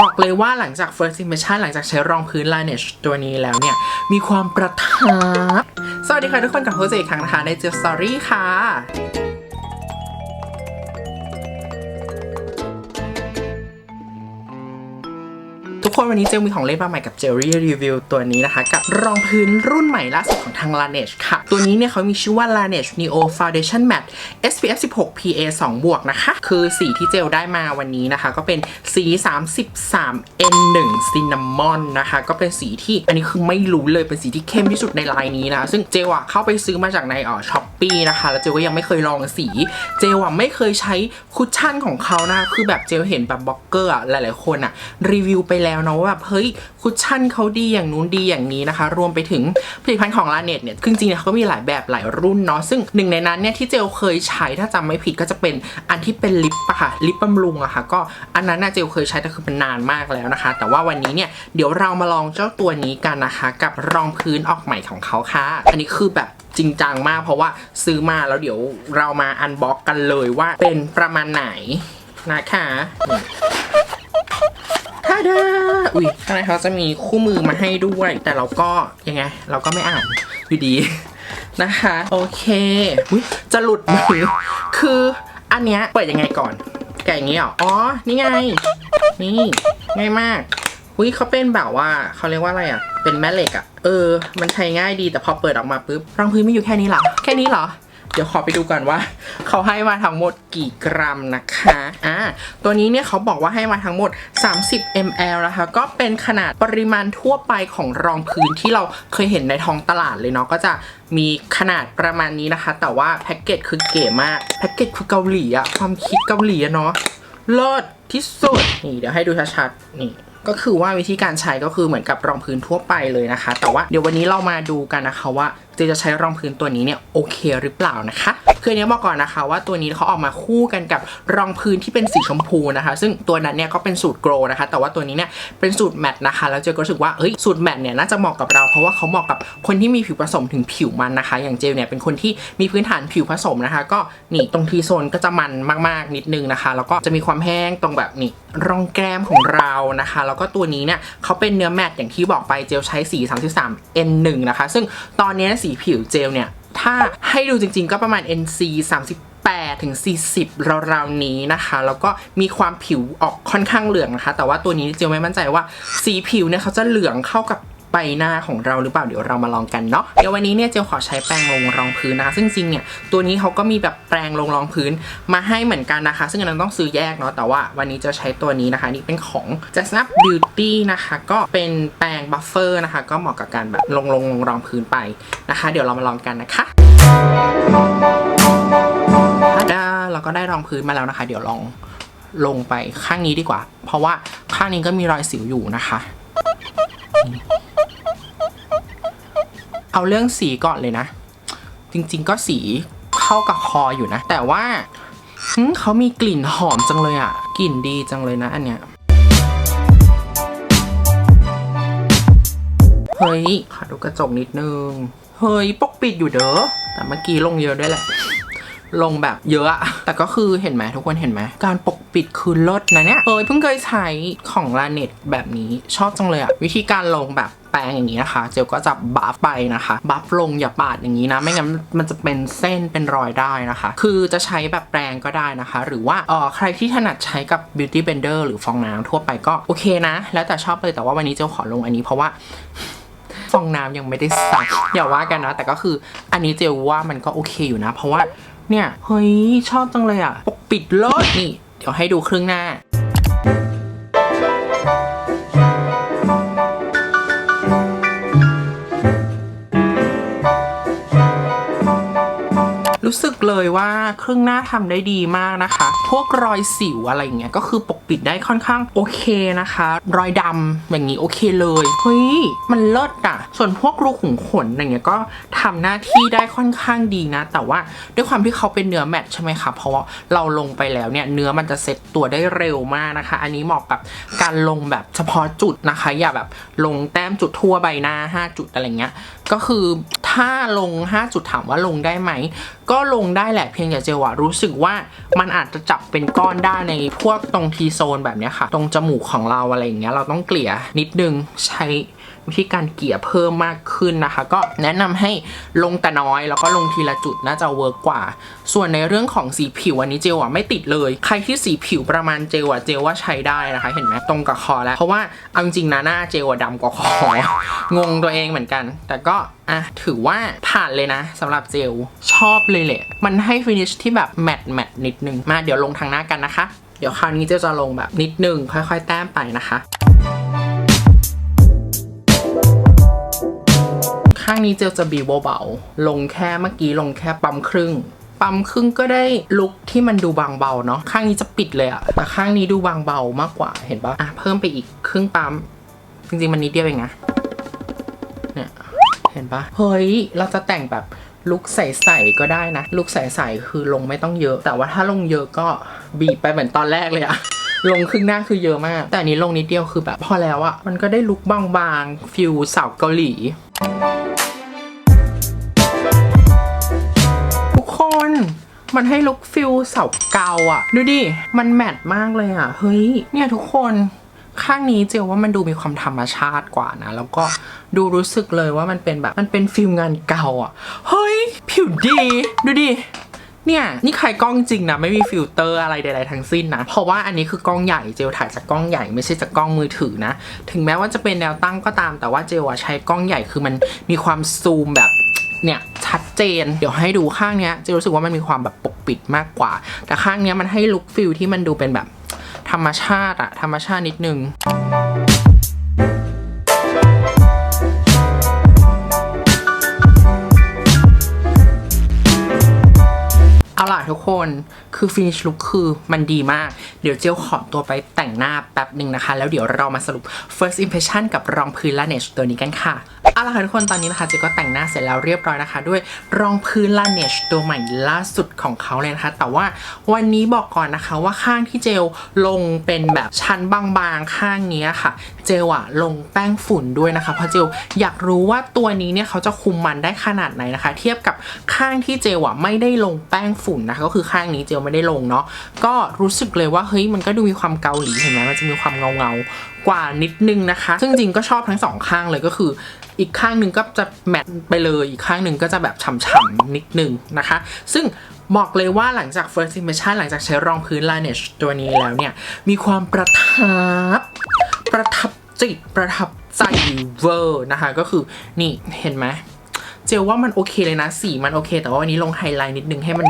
บอกเลยว่าหลังจาก first impression หลังจากใช้รองพื้น Laneige ตัวนี้แล้วเนี่ย มีความประทับ สวัสดีค่ะทุกคนกับโฮเซอีกครั้งนะคะในเจ s สตอรี่ค่ะ คนวันนี้เจลมีของเล่นมาใหม่กับเจลรี่รีวิวตัวนี้นะคะ กับรองพื้นรุ่นใหม่ล่าสุดของทาง Laneige ค่ะ ตัวนี้เนี่ยเขามีชื่อว่า Laneige Neo Foundation Matte SPF 16 PA 2 บวกนะคะ คือสีที่เจลได้มาวันนี้นะคะ ก็เป็นสี 33 N1 Cinnamon นะคะ ก็เป็นสีที่อันนี้คือไม่รู้เลยเป็นสีที่เข้มที่สุดในลายนี้นะ ซึ่งเจลอะเข้าไปซื้อมาจากในอ๋อช้อปปีนะคะ แล้วเจลก็ยังไม่เคยลองสี เจลอะไม่เคยใช้คุชชั่นของเขานะคือแบบเจลเห็นแบบบล็อกเกอร์อะหลายๆคนอะรีวิวไปแล้วเนาะว่าแบบเฮ้ยคุชชั่นเขาดีอย่างนู้นดีอย่างนี้นะคะ รวมไปถึงผลิตภัณฑ์ของลาเนตเนี่ยคือจริงๆเนี่ยเขาก็มีหลายแบบหลายรุ่นเนาะซึ่งหนึ่งในนั้นเนี่ยที่เจลเคยใช้ถ้าจำไม่ผิดก็จะเป็นอันที่เป็นลิปอะค่ะลิปบำรุงอะค่ะก็อันนั้นน่ะเจลเคยใช้แต่คือเป็นนานมากแล้วนะคะ แต่ว่าวันนี้เนี่ยเดี๋ยวเรามาลองเจ้าตัวนี้กันนะคะ กับรองพื้นออกใหม่ของเขาค่ะ อันนี้คือแบบจริงจังมาก เพราะว่าซื้อมาแล้วเดี๋ยวเรามาอันบ็อกกันเลยว่าเป็นประมาณไหนนะคะ ท่าดาอุ้ยข้างในเขาจะมีคู่มือมาให้ด้วย แต่เราก็ยังไง เราก็ไม่อ่านอยู่ดีนะคะ โอเคอุ้ยจะหลุดมือคืออันเนี้ยเปิดยังไงก่อน แกะอย่างนี้เหรออ๋อ นี่ไง นี่ ง่ายมากอุ้ยเขาเป็นแบบว่าเขาเรียกว่าอะไรอะ เป็นแม่เหล็กอะ เออ มันใช้ง่ายดีแต่พอเปิดออกมาปุ๊บรองพื้นไม่อยู่แค่นี้หรอ แค่นี้เหรอ เดี๋ยวขอไปดูก่อนว่า เขาให้มาทั้งหมดกี่กรัมนะคะอ่าตัวนี้เนี่ยเขาบอกว่าให้มาทั้งหมด 30 ml นะคะก็เป็นขนาดปริมาณทั่วไปของรองพื้นที่เราเคยเห็นในท้องตลาดเลยเนาะก็จะมีขนาดประมาณนี้นะคะ แต่ว่าแพ็กเกจคือเก๋มากแพ็กเกจคือเกาหลีอะความคิดเกาหลีอะเนาะเลิศที่สุดนี่เดี๋ยวให้ดูชัดๆนี่ก็คือว่าวิธีการใช้ก็คือเหมือนกับรองพื้นทั่วไปเลยนะคะ แต่ว่าเดี๋ยววันนี้เรามาดูกันนะคะว่า เจจะใช้รองพื้นตัวนี้เนี่ยโอเคหรือเปล่านะคะคืออนนี้บอกก่อนนะคะว่าตัวนี้เขาออกมาคู่กันกับรองพื้นที่เป็นสีชมพูนะคะ ซึ่งตัวนั้นเนี่ยก็เป็นสูตรโกลนะคะ แต่ว่าตัวนี้เนี่ยเป็นสูตรแมตต์นะคะ แล้วเจก็รู้สึกว่าเอ้ยสูตรแมตต์เนี่ยน่าจะเหมาะกับเราเพราะว่าเขาเหมาะกับคนที่มีผิวผสมถึงผิวมันนะคะ อย่างเจลเนี่ยเป็นคนที่มีพื้นฐานผิวผสมนะคะ ก็นี่ตรงทีโซนก็จะมันมากๆนิดนึงนะคะ แล้วก็จะมีความแห้งตรงแบบนี่ร่องแก้มของเรานะคะ แล้วก็ตัวนี้เนี่ยเขาเป็นเนื้อแมตต์อย่างที่บอกไปเจลใช้สี 33 N1 นะคะ ซึ่งตอนนี้สีีผิวเจลเนี่ย ถ้าให้ดูจริงๆก็ประมาณ NC 38ถึง 40ราวๆนี้นะคะ แล้วก็มีความผิวออกค่อนข้างเหลืองนะคะ แต่ว่าตัวนี้เจลไม่มั่นใจว่า สีผิวเนี่ยเขาจะเหลืองเข้ากับ ใบหน้าของเราหรือเปล่าเดี๋ยวเรามาลองกันเนาะเดี๋ยววันนี้เนี่ยเจลขอใช้แปรงลงรองพื้นนะคะซึ่งจริงเนี่ยตัวนี้เขาก็มีแบบแปรงลงรองพื้นมาให้เหมือนกันนะคะ ซึ่งอันนั้นต้องซื้อแยกเนาะแต่ว่าวันนี้จะใช้ตัวนี้นะคะ นี่เป็นของ Just Snap Beauty นะคะ ก็เป็นแปรงบัฟเฟอร์นะคะ ก็เหมาะกับการแบบลงลงลงรองพื้นไปนะคะ เดี๋ยวเรามาลองกันนะคะได้เราก็ได้รองพื้นมาแล้วนะคะ เดี๋ยวลองลงไปข้างนี้ดีกว่า เพราะว่าข้างนี้ก็มีรอยสิวอยู่นะคะ เอาเรื่องสีก่อนเลยนะ จริงๆก็สีเข้ากับคออยู่นะ แต่ว่าเขามีกลิ่นหอมจังเลยอะกลิ่นดีจังเลยนะอันเนี้ยเฮ้ยขอดูกระจกนิดนึง เฮ้ยปกปิดอยู่เด้อแต่เมื่อกี้ลงเยอะด้วยแหละ ลงแบบเยอะ แต่ก็คือเห็นไหมทุกคนเห็นไหม การปกปิดคือลิศนะเนี่ยเอยเพิ่งเคยใช้ของลาเน็ตแบบนี้ชอบจังเลยอะวิธีการลงแบบแปรงอย่างนี้นะคะ เจลก็จะบัฟไปนะคะ บัฟลงอย่าปาดอย่างนี้นะ ไม่งั้นมันจะเป็นเส้นเป็นรอยได้นะคะ คือจะใช้แบบแปรงก็ได้นะคะ หรือว่าเออใครที่ถนัดใช้กับ beauty blender หรือฟองน้ำทั่วไปก็โอเคนะ แล้วแต่ชอบเลยแต่ว่าวันนี้เจลขอลงอันนี้เพราะว่าฟองน้ำยังไม่ได้ใส่อย่าว่ากันนะ แต่ก็คืออันนี้เจลว่ามันก็โอเคอยู่นะ เพราะว่า เนี่ย เฮ้ย ชอบจังเลยอะปกปิดเลิศนี่ เดี๋ยวให้ดูครึ่งหน้า รู้สึกเลยว่าครึ่งหน้าทำได้ดีมากนะคะ พวกรอยสิวอะไรเงี้ยก็คือปกปิดได้ค่อนข้างโอเคนะคะ รอยดำอย่างนี้โอเคเลยเฮ้ยมันเลิศอะส่วนพวกรูขุมขนอย่างเงี้ยก็ทำหน้าที่ได้ค่อนข้างดีนะ แต่ว่าด้วยความที่เขาเป็นเนื้อแมตต์ใช่ไหมคะเพราะว่าเราลงไปแล้วเนี่ยเนื้อมันจะเซ็ตตัวได้เร็วมากนะคะ อันนี้เหมาะกับการลงแบบเฉพาะจุดนะคะ อย่าแบบลงแต้มจุดทั่วใบหน้า 5 จุดอะไรเงี้ยก็คือถ้าลง 5 จุดถามว่าลงได้ไหม ก็็ลงได้แหละเพียงแต่เจลอะรู้สึกว่ามันอาจจะจับเป็นก้อนได้ในพวกตรงทีโซนแบบนี้ค่ะ ตรงจมูกของเราอะไรอย่างเงี้ยเราต้องเกลี่ยนิดนึงใช้ วิธีการเกลี่ยเพิ่มมากขึ้นนะคะ ก็แนะนำให้ลงแต่น้อย แล้วก็ลงทีละจุดน่าจะเวิร์กกว่า ส่วนในเรื่องของสีผิวอันนี้เจลอะไม่ติดเลย ใครที่สีผิวประมาณเจลอะเจลว่าใช้ได้นะคะ เห็นไหมตรงกับคอแล้ว เพราะว่าเอาจริงนะหน้าเจลอะดำกว่าคองงตัวเองเหมือนกัน แต่ก็อะถือว่าผ่านเลยนะสำหรับเจลชอบเลยแหละ มันให้ฟินิชที่แบบแมตต์แมตต์นิดนึงมาเดี๋ยวลงทางหน้ากันนะคะ เดี๋ยวคราวนี้เจลจะลงแบบนิดนึงค่อย ๆ แต้มไปนะคะ นี้เจลจะบีเบาๆลงแค่เมื่อกี้ลงแค่ปั๊มครึ่ง ปั๊มครึ่งก็ได้ลุคที่มันดูบางเบาเนาะข้างนี้จะปิดเลยอะแต่ข้างนี้ดูบางเบามากกว่าเห็นปะอะเพิ่มไปอีกครึ่งปั๊มจริงๆมันนิดเดียวเองนะเนี่ยเห็นปะเฮ้ยเราจะแต่งแบบลุคใสๆก็ได้นะ ลุคใสๆคือลงไม่ต้องเยอะ แต่ว่าถ้าลงเยอะก็บีบไปเหมือนตอนแรกเลยอะลงครึ่งหน้าคือเยอะมาก แต่นี้ลงนิดเดียวคือแบบพอแล้วอะมันก็ได้ลุคบางๆฟิลสาวเกาหลี มันให้ลุคฟิลเสาเกาอะดูดิ มันแมทมากเลยอะเฮ้ย เนี่ยทุกคนข้างนี้เจลว่ามันดูมีความธรรมชาติกว่านะ แล้วก็ดูรู้สึกเลยว่ามันเป็นแบบมันเป็นฟิลงานเก่าอะเฮ้ย ผิวดี ดูดิเนี่ยนี่ใครกล้องจริงนะ ไม่มีฟิลเตอร์อะไรใดๆทั้งสิ้นนะ เพราะว่าอันนี้คือกล้องใหญ่เจลถ่ายจากกล้องใหญ่ไม่ใช่จากกล้องมือถือนะ ถึงแม้ว่าจะเป็นแนวตั้งก็ตามแต่ว่าเจลใช้กล้องใหญ่คือมันมีความซูมแบบ เนี่ยชัดเจน เดี๋ยวให้ดูข้างเนี้ยจะรู้สึกว่ามันมีความแบบปกปิดมากกว่า แต่ข้างเนี้ยมันให้ลุคฟิลที่มันดูเป็นแบบธรรมชาติอะธรรมชาตินิดนึงเอาล่ะทุกคนคือ finish look คือมันดีมาก เดี๋ยวเจลขอตัวไปแต่งหน้าแป๊บหนึ่งนะคะ แล้วเดี๋ยวเรามาสรุป first impression กับรองพื้น Laneige ตัวนี้กันค่ะ เอาละค่ะทุกคนตอนนี้นะคะเจลก็แต่งหน้าเสร็จแล้วเรียบร้อยนะคะ ด้วยรองพื้น Laneige ตัวใหม่ล่าสุดของเขาเลยนะคะ แต่ว่าวันนี้บอกก่อนนะคะว่าข้างที่เจลลงเป็นแบบชั้นบางๆข้างนี้ค่ะ เจลอะลงแป้งฝุ่นด้วยนะคะเพราะเจลอยากรู้ว่าตัวนี้เนี่ยเขาจะคุมมันได้ขนาดไหนนะคะ เทียบกับข้างที่เจลอะไม่ได้ลงแป้งฝุ่นนะคะก็คือข้างนี้เจลไม่ได้ลงเนาะก็รู้สึกเลยว่าเฮ้ยมันก็ดูมีความเกาหลีเห็นไหมมันจะมีความเงาเงาๆกว่านิดนึงนะคะ ซึ่งจริงก็ชอบทั้งสองข้างเลยก็คืออีกข้างหนึ่งก็จะแมทไปเลยอีกข้างหนึ่งก็จะแบบฉ่ำๆนิดนึงนะคะ ซึ่งบอกเลยว่าหลังจาก first impression หลังจากใช้รองพื้น Laneige ตัวนี้แล้วเนี่ย มีความประทับ ประทับจิตประทับใจเวอร์นะคะ ก็คือนี่เห็นไหมเจลว่ามันโอเคเลยนะ สีมันโอเค แต่ว่าวันนี้ลงไฮไลท์นิดนึงให้มัน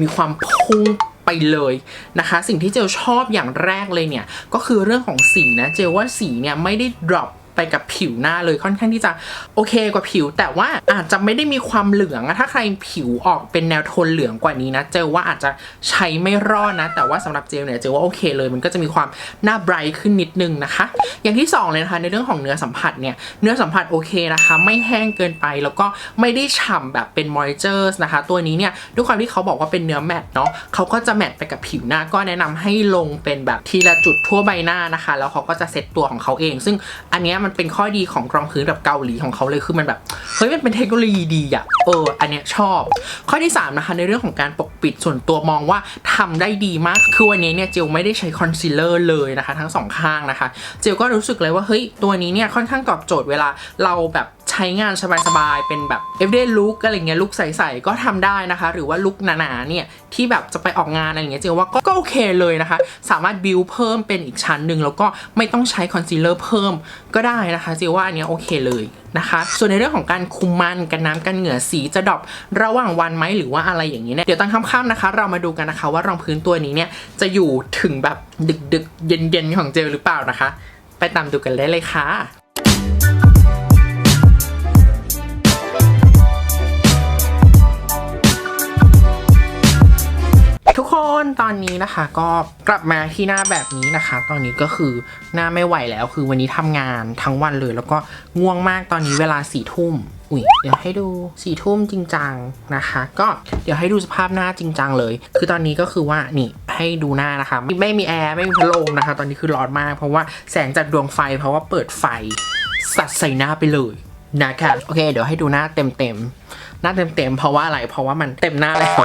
มีความพุ่งไปเลยนะคะ สิ่งที่เจลชอบอย่างแรกเลยเนี่ย ก็คือเรื่องของสีนะ เจลว่าสีเนี่ยไม่ได้ drop ไปกับผิวหน้าเลยค่อนข้างที่จะโอเคกว่าผิว แต่ว่าอาจจะไม่ได้มีความเหลืองถ้าใครผิวออกเป็นแนวโทนเหลืองกว่านี้นะ เจลว่าอาจจะใช้ไม่รอดนะ แต่ว่าสำหรับเจลเนี่ยเจลว่าโอเคเลยมันก็จะมีความหน้าไบรท์ขึ้นนิดนึงนะคะ อย่างที่สองเลยนะคะในเรื่องของเนื้อสัมผัสเนี่ยเนื้อสัมผัสโอเคนะคะ ไม่แห้งเกินไปแล้วก็ไม่ได้ฉ่ำแบบเป็นมอยเจอร์สนะคะ ตัวนี้เนี่ยด้วยความที่เขาบอกว่าเป็นเนื้อแมตต์เนาะเขาก็จะแมตต์ไปกับผิวหน้าก็แนะนำให้ลงเป็นแบบทีละจุดทั่วใบหน้านะคะ แล้วเขาก็จะเซตตัวของเขาเอง ซึ่งอันนี้มันเป็นข้อดีของรองพื้นแบบเกาหลีของเขาเลยคือมันแบบเฮ้ยมันเป็นเทคโนโลยีดีอะเอออันเนี้ยชอบ ข้อที่สามนะคะในเรื่องของการปกปิดส่วนตัวมองว่าทำได้ดีมากคือวันนี้เนี่ยเจลไม่ได้ใช้คอนซีลเลอร์เลยนะคะ ทั้งสองข้างนะคะ เจลก็รู้สึกเลยว่าเฮ้ยตัวนี้เนี่ยค่อนข้างตอบโจทย์เวลาเราแบบ ใช้งานสบายๆ เป็นแบบ everyday look อะไรเงี้ยลุคใสๆก็ทำได้นะคะ หรือว่าลุคหนาๆเนี่ยที่แบบจะไปออกงานอะไรเงี้ยเจลว่าก็โอเคเลยนะคะ สามารถบิวเพิ่มเป็นอีกชั้นหนึ่งแล้วก็ไม่ต้องใช้คอนซีลเลอร์เพิ่มก็ได้นะคะเจลว่าอันเนี้ยโอเคเลยนะคะส่วนในเรื่องของการคุมมันกันน้ำกันเหงื่อสีจะดรอประหว่างวันไหมหรือว่าอะไรอย่างนี้เนี่ยเดี๋ยวตอนค่ำๆนะคะ เรามาดูกันนะคะว่ารองพื้นตัวนี้เนี่ยจะอยู่ถึงแบบดึกๆเย็นๆของเจลหรือเปล่านะคะ ไปตามดูกันได้เลยค่ะ นตอนนี้นะคะ ก็กลับมาที่หน้าแบบนี้นะคะ ตอนนี้ก็คือหน้าไม่ไหวแล้ว คือวันนี้ทำงานทั้งวันเลย แล้วก็ง่วงมากตอนนี้เวลาสี่ทุ่มอุ้ยเดี๋ยวให้ดูสี่ทุ่มจริงจังนะคะ ก็เดี๋ยวให้ดูสภาพหน้าจริงจังเลย คือตอนนี้ก็คือว่านี่ให้ดูหน้านะคะ ไม่ไม่มีแอร์ไม่มีพัดลมนะคะ ตอนนี้คือร้อนมาก เพราะว่าแสงจากดวงไฟเพราะว่าเปิดไฟสัดใส่หน้าไปเลย นะคะโอเค เดี๋ยวให้ดูหน้าเต็มเต็มๆหน้าเต็มเต็มๆ เพราะว่าอะไร เพราะว่ามันเต็มหน้าแล้ว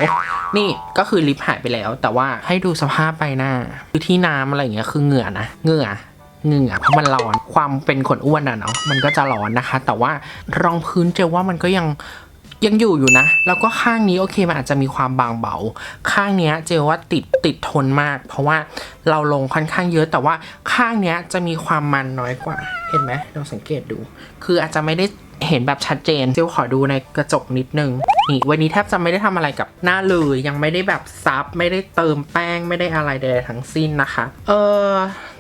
นี่ก็คือลิปหายไปแล้ว แต่ว่าให้ดูสภาพใบหน้า คือที่น้ำอะไรอย่างเงี้ยคือเหงื่อนะ เหงื่อเหงื่อเพราะมันร้อน ความเป็นคนอ้วนอะเนาะ มันก็จะร้อนนะคะ แต่ว่ารองพื้นเจลว่ามันก็ยัง ยังอยู่อยู่นะ แล้วก็ข้างนี้โอเคมันอาจจะมีความบางเบา ข้างเนี้ยเจลว่าติดติดทนมาก เพราะว่าเราลงค่อนข้างเยอะแต่ว่าข้างเนี้ยจะมีความมันน้อยกว่า เห็นไหมเราสังเกตดู คืออาจจะไม่ได้เห็นแบบชัดเจนเจลขอดูในกระจกนิดนึง นี่วันนี้แทบจะไม่ได้ทำอะไรกับหน้าเลย ยังไม่ได้แบบซับ ไม่ได้เติมแป้ง ไม่ได้อะไรใดๆทั้งสิ้นนะคะ เออ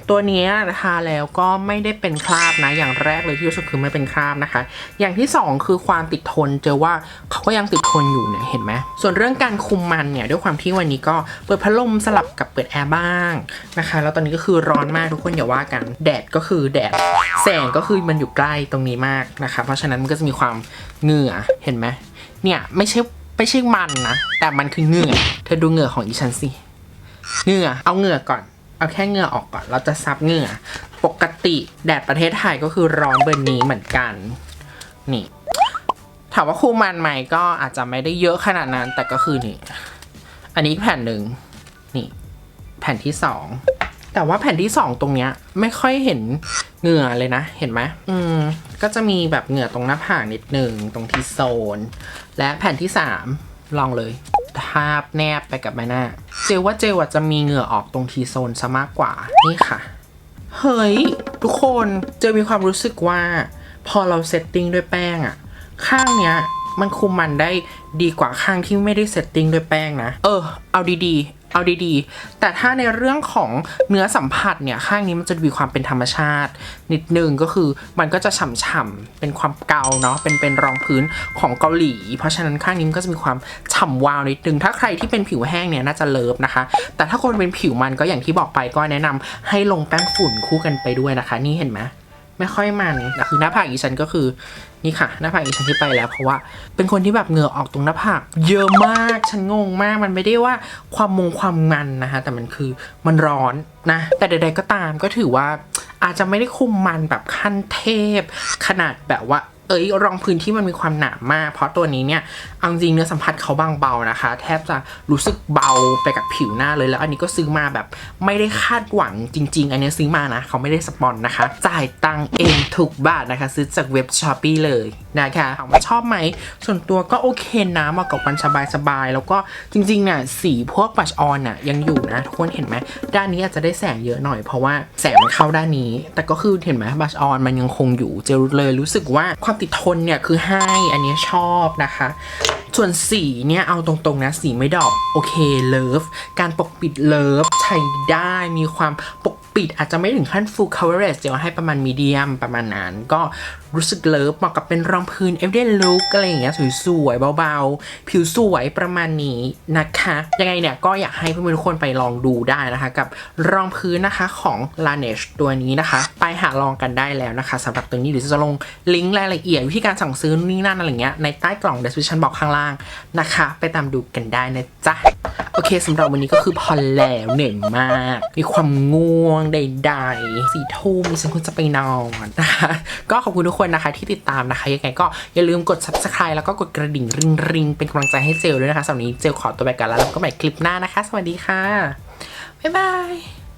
ตัวนี้ยทาแล้วก็ไม่ได้เป็นคราบนะ อย่างแรกเลยที่รู้สึกคือไม่เป็นคราบนะคะ อย่างที่สองคือความติดทนเจอว่าเขาก็ยังติดทนอยู่เนี่ยเห็นไหมส่วนเรื่องการคุมมันเนี่ยด้วยความที่วันนี้ก็เปิดพัดลมสลับกับเปิดแอร์บ้างนะคะแล้วตอนนี้ก็คือร้อนมากทุกคนอย่าว่ากันแดดก็คือแดดแสงก็คือมันอยู่ใกล้ตรงนี้มากนะคะเพราะฉะนั้นมันก็จะมีความเหงื่อเห็นไหมเนี่ยไม่ใช่ไม่ใช่มันนะแต่มันคือเหงื่อเธอดูเหงื่อของอีฉันสิเหงื่อเอาเหงื่อก่อน เอาแค่เหงื่อออกก่อน เราจะซับเหงื่อ ปกติแดดประเทศไทยก็คือร้อนเบอร์นี้เหมือนกัน นี่ ถามว่าคู่มันไหมก็อาจจะไม่ได้เยอะขนาดนั้น แต่ก็คือนี่ อันนี้แผ่นหนึ่งนี่ แผ่นที่สอง แต่ว่าแผ่นที่สองตรงเนี้ย ไม่ค่อยเห็นเหงื่อเลยนะ เห็นไหมอืม ก็จะมีแบบเหงื่อตรงหน้าผากนิดหนึ่งตรงที่โซน และแผ่นที่สามลองเลยทาบแนบไปกับใบหน้า เจลว่าเจลอะจะมีเหงื่อออกตรงทีโซนซะมากกว่า นี่ค่ะ เฮ้ย ทุกคนเจลมีความรู้สึกว่า พอเราเซตติ้งด้วยแป้งอะข้างเนี้ยมันคุมมันได้ดีกว่าข้างที่ไม่ได้เซตติ้งด้วยแป้งนะ เออ เอาดีๆ เอาดีๆ แต่ถ้าในเรื่องของเนื้อสัมผัสเนี่ยข้างนี้มันจะมีความเป็นธรรมชาติ นิดนึงก็คือมันก็จะฉ่ำๆเป็นความเกาเนาะเป็นเป็นรองพื้นของเกาหลี เพราะฉะนั้นข้างนี้มันก็จะมีความฉ่ำวาวนิดนึง ถ้าใครที่เป็นผิวแห้งเนี่ยน่าจะเลิฟนะคะ แต่ถ้าคนเป็นผิวมันก็อย่างที่บอกไปก็แนะนำให้ลงแป้งฝุ่นคู่กันไปด้วยนะคะ นี่เห็นไหม ไม่ค่อยมันแต่คือหน้าผากอีฉันก็คือนี่ค่ะ หน้าผากอีฉันที่ไปแล้ว เพราะว่าเป็นคนที่แบบเหงื่อออกตรงหน้าผากเยอะมากฉันงงมากมันไม่ได้ว่าความมงความมันนะคะแต่มันคือมันร้อนนะ แต่ใด ๆก็ตามก็ถือว่าอาจจะไม่ได้คุมมันแบบขั้นเทพ ขนาดแบบว่า เอ้ยรองพื้นที่มันมีความหนามาก เพราะตัวนี้เนี่ยเอาจริงเนื้อสัมผัสเขาบางเบานะคะ แทบจะรู้สึกเบาไปกับผิวหน้าเลยแล้ว อันนี้ก็ซื้อมาแบบไม่ได้คาดหวังจริง ๆ อันนี้ซื้อมานะเขาไม่ได้สปอนนะคะ จ่ายตังเองทุกบาทนะคะ ซื้อจากเว็บช้อปปีเลยนะคะถามว่าชอบไหมส่วนตัวก็โอเคนะเหมาะกับวันสบายๆแล้วก็จริงๆเนี่ยสีพวกบัชออนน่ะยังอยู่นะทุกคนเห็นไหมด้านนี้อาจจะได้แสงเยอะหน่อยเพราะว่าแสงมันเข้าด้านนี้ แต่ก็คือเห็นไหมบัชออนมันยังคงอยู่เจลเลยรู้สึกว่าความติดทนเนี่ยคือให้อันนี้ชอบนะคะ ส่วนสีเนี่ยเอาตรงๆนะสีไม่ดอกโอเคเลิฟการปกปิดเลิฟใช้ได้มีความปก ปิดอาจจะไม่ถึงขั้น full coverage เดี๋ยวให้ประมาณมีเดียมประมาณนั้น ก็รู้สึกเลิฟเหมาะกับเป็นรองพื้น everyday look อะไรอย่างเงี้ยสวยๆเบาๆ ผิวสวยประมาณนี้นะคะ ยังไงเนี่ยก็อยากให้เพื่อนๆทุกคนไปลองดูได้นะคะ กับรองพื้นนะคะของ Laneige ตัวนี้นะคะ ไปหาลองกันได้แล้วนะคะสำหรับตัวนี้หรือจะลงลิงก์รายละเอียดวิธีการสั่งซื้อนี่นั่นอะไรเงี้ยในใต้กล่อง description box ข้างล่างนะคะ ไปตามดูกันได้นะจ๊ะโอเคสำหรับวันนี้ก็คือพอแล้วเหนื่อยมาก มีความง่วงใดๆสี่ทุ่มฉันควรจะไปนอนนะคะ ก็ขอบคุณทุกคนนะคะที่ติดตามนะคะ ยังไงก็อย่าลืมกด subscribe แล้วก็กดกระดิ่งริงริงๆเป็นกำลังใจให้เจลด้วยนะคะสำหรับนนี้เจลขอตัวไปกันแล้วแล้วก็ใหม่คลิปหน้านะคะ สวัสดีค่ะ บ๊ายบาย